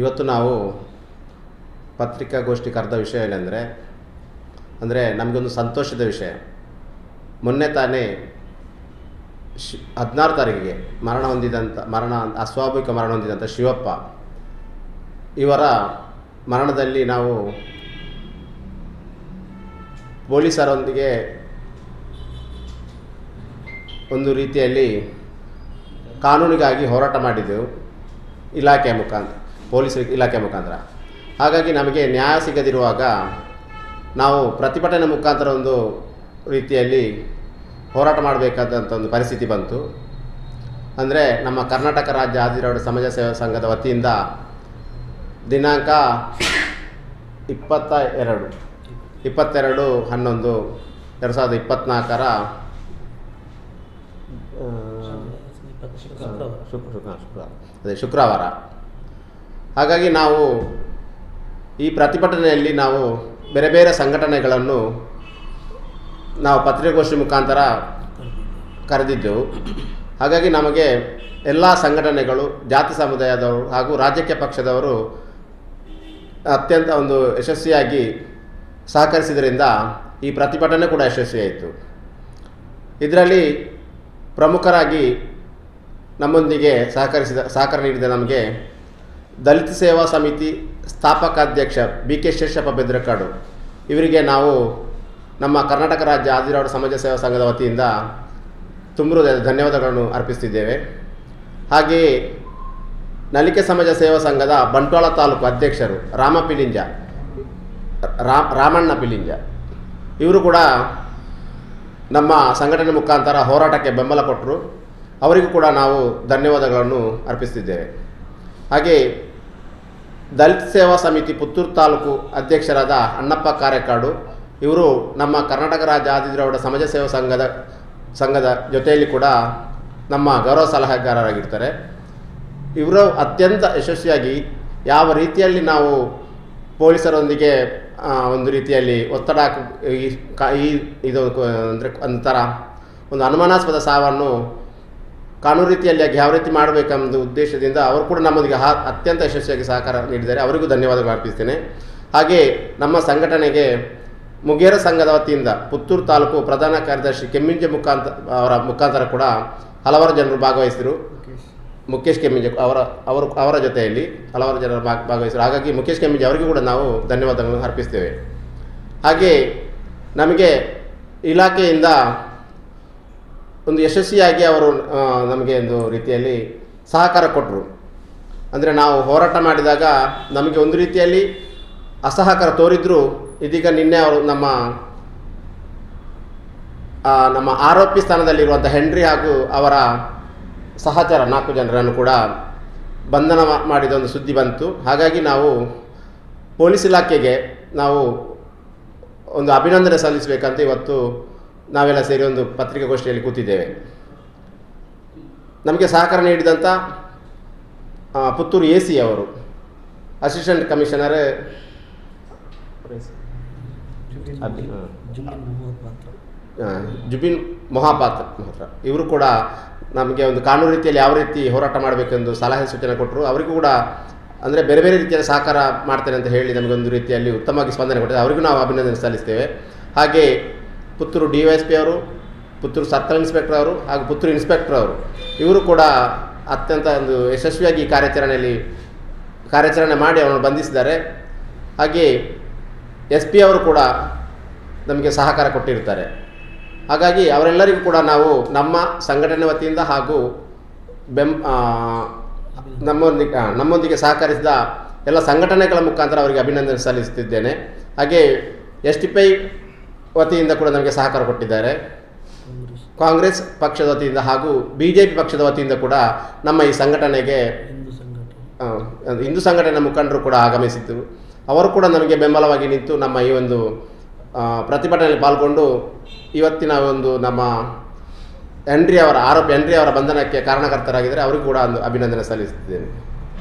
ಇವತ್ತು ನಾವು ಪತ್ರಿಕಾಗೋಷ್ಠಿ ಕರೆದ ವಿಷಯ ಏನಂದರೆ, ಅಂದರೆ ನಮಗೊಂದು ಸಂತೋಷದ ವಿಷಯ. ಮೊನ್ನೆ ತಾನೇ ಶಿ, ಹದಿನಾರು ತಾರೀಕಿಗೆ ಮರಣ ಹೊಂದಿದಂಥ ಮರಣ, ಅಸ್ವಾಭಾವಿಕ ಮರಣ ಹೊಂದಿದಂಥ ಶಿವಪ್ಪ, ಇವರ ಮರಣದಲ್ಲಿ ನಾವು ಪೊಲೀಸರೊಂದಿಗೆ ಒಂದು ರೀತಿಯಲ್ಲಿ ಕಾನೂನಿಗಾಗಿ ಹೋರಾಟ ಮಾಡಿದ್ದೆವು ಇಲಾಖೆಯ ಮುಖಾಂತರ. ಪೊಲೀಸ್ ಇಲಾಖೆ ಮುಖಾಂತರ. ಹಾಗಾಗಿ ನಮಗೆ ನ್ಯಾಯ ಸಿಗದಿರುವಾಗ ನಾವು ಪ್ರತಿಭಟನೆ ಮುಖಾಂತರ ಒಂದು ರೀತಿಯಲ್ಲಿ ಹೋರಾಟ ಮಾಡಬೇಕಾದಂಥ ಒಂದು ಪರಿಸ್ಥಿತಿ ಬಂತು. ಅಂದರೆ ನಮ್ಮ ಕರ್ನಾಟಕ ರಾಜ್ಯ ಆದಿರಾಡ ಸಮಾಜ ಸೇವಾ ಸಂಘದ ವತಿಯಿಂದ ದಿನಾಂಕ ಇಪ್ಪತ್ತ ಎರಡು ಇಪ್ಪತ್ತೆರಡು ಹನ್ನೊಂದು ಎರಡು ಸಾವಿರದ ಇಪ್ಪತ್ತ್ನಾಲ್ಕರ ಶುಕ್ರ ಶುಕ್ರ ಶುಕ್ರ ಅದೇ ಶುಕ್ರವಾರ. ಹಾಗಾಗಿ ನಾವು ಈ ಪ್ರತಿಭಟನೆಯಲ್ಲಿ ನಾವು ಬೇರೆ ಬೇರೆ ಸಂಘಟನೆಗಳನ್ನು ನಾವು ಪತ್ರಿಕಾಗೋಷ್ಠಿ ಮುಖಾಂತರ ಕರೆದಿದ್ದೆವು. ಹಾಗಾಗಿ ನಮಗೆ ಎಲ್ಲ ಸಂಘಟನೆಗಳು, ಜಾತಿ ಸಮುದಾಯದವರು ಹಾಗೂ ರಾಜಕೀಯ ಪಕ್ಷದವರು ಅತ್ಯಂತ ಒಂದು ಯಶಸ್ವಿಯಾಗಿ ಸಹಕರಿಸಿದ್ರಿಂದ ಈ ಪ್ರತಿಭಟನೆ ಕೂಡ ಯಶಸ್ವಿಯಾಯಿತು. ಇದರಲ್ಲಿ ಪ್ರಮುಖರಾಗಿ ನಮ್ಮೊಂದಿಗೆ ಸಹಕರಿಸಿದ, ಸಹಕಾರ ನೀಡಿದ ನಮಗೆ ದಲಿತ ಸೇವಾ ಸಮಿತಿ ಸ್ಥಾಪಕ ಅಧ್ಯಕ್ಷ ಬಿ ಕೆ ಶೇಷಪ್ಪ ಬೆದ್ರಕಾಡು. ಇವರಿಗೆ ನಾವು ನಮ್ಮ ಕರ್ನಾಟಕ ರಾಜ್ಯ ಆದಿರಾಡು ಸಮಾಜ ಸೇವಾ ಸಂಘದ ವತಿಯಿಂದ ತುಂಬ ಧನ್ಯವಾದಗಳನ್ನು ಅರ್ಪಿಸ್ತಿದ್ದೇವೆ. ಹಾಗೆಯೇ ನಲಿಕೆ ಸಮಾಜ ಸೇವಾ ಸಂಘದ ಬಂಟ್ವಾಳ ತಾಲೂಕು ಅಧ್ಯಕ್ಷರು ರಾಮ ಪಿಲಿಂಜ ರಾಮಣ್ಣ ಪಿಲಿಂಜ. ಇವರು ಕೂಡ ನಮ್ಮ ಸಂಘಟನೆ ಮುಖಾಂತರ ಹೋರಾಟಕ್ಕೆ ಬೆಂಬಲ ಕೊಟ್ಟರು ಅವರಿಗೂ ಕೂಡ ನಾವು ಧನ್ಯವಾದಗಳನ್ನು ಅರ್ಪಿಸ್ತಿದ್ದೇವೆ. ಹಾಗೆ ದಲಿತ ಸೇವಾ ಸಮಿತಿ ಪುತ್ತೂರು ತಾಲೂಕು ಅಧ್ಯಕ್ಷರಾದ ಅಣ್ಣಪ್ಪ ಕಾರೆಕಾಡು. ಇವರು ನಮ್ಮ ಕರ್ನಾಟಕ ರಾಜ್ಯ ಆದಿದ್ರಾವಿಡ ಸಮಾಜ ಸೇವಾ ಸಂಘದ ಸಂಘದ ಜೊತೆಯಲ್ಲಿ ಕೂಡ ನಮ್ಮ ಗೌರವ ಸಲಹೆಗಾರರಾಗಿರ್ತಾರೆ. ಇವರು ಅತ್ಯಂತ ಯಶಸ್ವಿಯಾಗಿ ಯಾವ ರೀತಿಯಲ್ಲಿ ನಾವು ಪೊಲೀಸರೊಂದಿಗೆ ಒಂದು ರೀತಿಯಲ್ಲಿ ಒತ್ತಡ ಈ ಇದು ಅಂದರೆ, ಒಂಥರ ಒಂದು ಅನುಮಾನಾಸ್ಪದ ಸಾವನ್ನು ಕಾನೂನು ರೀತಿಯಲ್ಲಿ ಆಗಿ ಯಾವ ರೀತಿ ಮಾಡಬೇಕೆಂಬ ಉದ್ದೇಶದಿಂದ ಅವರು ಕೂಡ ನಮ್ಮೊಂದಿಗೆ ಅತ್ಯಂತ ಯಶಸ್ವಿಯಾಗಿ ಸಹಕಾರ ನೀಡಿದ್ದಾರೆ. ಅವರಿಗೂ ಧನ್ಯವಾದಗಳು ಅರ್ಪಿಸ್ತೇನೆ. ಹಾಗೆ ನಮ್ಮ ಸಂಘಟನೆಗೆ ಮುಗೇರ ಸಂಘದ ವತಿಯಿಂದ ಪುತ್ತೂರು ತಾಲೂಕು ಪ್ರಧಾನ ಕಾರ್ಯದರ್ಶಿ ಕೆಮ್ಮಿಂಜೆ ಮುಖಾಂತರ ಅವರ ಮುಖಾಂತರ ಕೂಡ ಹಲವಾರು ಜನರು ಭಾಗವಹಿಸಿದರು. ಮುಖೇಶ್ ಕೆಮ್ಮಿಂಜೆ ಅವರ ಅವರು ಅವರ ಜೊತೆಯಲ್ಲಿ ಹಲವಾರು ಜನರು ಭಾಗ ಭಾಗವಹಿಸಿದರು. ಹಾಗಾಗಿ ಮುಖೇಶ್ ಕೆಮ್ಮಿಂಜೆ ಅವರಿಗೂ ಕೂಡ ನಾವು ಧನ್ಯವಾದಗಳನ್ನು ಅರ್ಪಿಸ್ತೇವೆ. ಹಾಗೆ ನಮಗೆ ಇಲಾಖೆಯಿಂದ ಒಂದು ಯಶಸ್ವಿಯಾಗಿ ಅವರು ನಮಗೆ ಒಂದು ರೀತಿಯಲ್ಲಿ ಸಹಕಾರ ಕೊಟ್ಟರು ಅಂದರೆ ನಾವು ಹೋರಾಟ ಮಾಡಿದಾಗ ನಮಗೆ ಒಂದು ರೀತಿಯಲ್ಲಿ ಅಸಹಕಾರ ತೋರಿದ್ರು. ಇದೀಗ ನಿನ್ನೆ ಅವರು ನಮ್ಮ ನಮ್ಮ ಆರೋಪಿ ಸ್ಥಾನದಲ್ಲಿರುವಂಥ ಹೆನ್ರಿ ಹಾಗೂ ಅವರ ಸಹಚರ ನಾಲ್ಕು ಜನರನ್ನು ಕೂಡ ಬಂಧನ ಮಾಡಿದ ಒಂದು ಸುದ್ದಿ ಬಂತು. ಹಾಗಾಗಿ ನಾವು ಪೊಲೀಸ್ ಇಲಾಖೆಗೆ ನಾವು ಒಂದು ಅಭಿನಂದನೆ ಸಲ್ಲಿಸಬೇಕಂತ ಇವತ್ತು ನಾವೆಲ್ಲ ಸೇರಿ ಒಂದು ಪತ್ರಿಕಾಗೋಷ್ಠಿಯಲ್ಲಿ ಕೂತಿದ್ದೇವೆ. ನಮಗೆ ಸಹಕಾರ ನೀಡಿದಂಥ ಪುತ್ತೂರು ಎ ಸಿ ಅವರು ಅಸಿಸ್ಟೆಂಟ್ ಕಮಿಷನರ್. ಜುಬಿನ್ ಮೊಹಾಪಾತ್ರ ಮಾತ್ರ. ಇವರು ಕೂಡ ನಮಗೆ ಒಂದು ಕಾನೂನು ರೀತಿಯಲ್ಲಿ ಯಾವ ರೀತಿ ಹೋರಾಟ ಮಾಡಬೇಕೆಂದು ಸಲಹೆ ಸೂಚನೆ ಕೊಟ್ಟರು ಅವರಿಗೂ ಕೂಡ ಅಂದರೆ ಬೇರೆ ಬೇರೆ ರೀತಿಯಲ್ಲಿ ಸಹಕಾರ ಮಾಡ್ತೇನೆ ಅಂತ ಹೇಳಿ ನಮಗೊಂದು ರೀತಿಯಲ್ಲಿ ಉತ್ತಮವಾಗಿ ಸ್ಪಂದನೆ ಕೊಟ್ಟಿದೆ ಅವರಿಗೂ ನಾವು ಅಭಿನಂದನೆ ಸಲ್ಲಿಸ್ತೇವೆ. ಹಾಗೆ Puttur D Y S P ಅವರು, ಪುತ್ತೂರು ಸರ್ಕಲ್ ಇನ್ಸ್ಪೆಕ್ಟರ್ ಅವರು ಹಾಗೂ ಪುತ್ತೂರು ಇನ್ಸ್ಪೆಕ್ಟರ್ ಅವರು. ಇವರು ಕೂಡ ಅತ್ಯಂತ ಒಂದು ಯಶಸ್ವಿಯಾಗಿ ಕಾರ್ಯಾಚರಣೆಯಲ್ಲಿ ಕಾರ್ಯಾಚರಣೆ ಮಾಡಿ ಅವರನ್ನು ಬಂಧಿಸಿದ್ದಾರೆ. ಹಾಗೆಯೇ ಎಸ್ ಪಿ ಅವರು ಕೂಡ ನಮಗೆ ಸಹಕಾರ ಕೊಟ್ಟಿರ್ತಾರೆ ಹಾಗಾಗಿ ಅವರೆಲ್ಲರಿಗೂ ಕೂಡ ನಾವು ನಮ್ಮ ಸಂಘಟನೆ ವತಿಯಿಂದ ಹಾಗೂ ಬೆಂ ನಮ್ಮೊಂದಿಗೆ ನಮ್ಮೊಂದಿಗೆ ಸಹಕರಿಸಿದ ಎಲ್ಲ ಸಂಘಟನೆಗಳ ಮುಖಾಂತರ ಅವರಿಗೆ ಅಭಿನಂದನೆ ಸಲ್ಲಿಸುತ್ತಿದ್ದೇನೆ. ಹಾಗೆ ಎಸ್ ಟಿ ಪೈ ವತಿಯಿಂದ ಕೂಡ ನಮಗೆ ಸಹಕಾರ ಕೊಟ್ಟಿದ್ದಾರೆ. ಕಾಂಗ್ರೆಸ್ ಪಕ್ಷದ ವತಿಯಿಂದ ಹಾಗೂ ಬಿ ಜೆ ಪಿ ಪಕ್ಷದ ವತಿಯಿಂದ ಕೂಡ ನಮ್ಮ ಈ ಸಂಘಟನೆಗೆ ಹಿಂದೂ ಸಂಘಟನೆ. ಮುಖಂಡರು ಕೂಡ ಆಗಮಿಸಿದ್ದರು. ಅವರು ಕೂಡ ನಮಗೆ ಬೆಂಬಲವಾಗಿ ನಿಂತು ನಮ್ಮ ಈ ಒಂದು ಪ್ರತಿಭಟನೆಯಲ್ಲಿ ಪಾಲ್ಗೊಂಡು ಇವತ್ತಿನ ಒಂದು ನಮ್ಮ ಎನ್ ಅವರ ಆರೋಪಿ ಎನ್ ಅವರ ಬಂಧನಕ್ಕೆ ಕಾರಣಕರ್ತರಾಗಿದ್ದರೆ. ಅವರಿಗೂ ಕೂಡ ಒಂದು ಅಭಿನಂದನೆ ಸಲ್ಲಿಸುತ್ತಿದ್ದೇನೆ.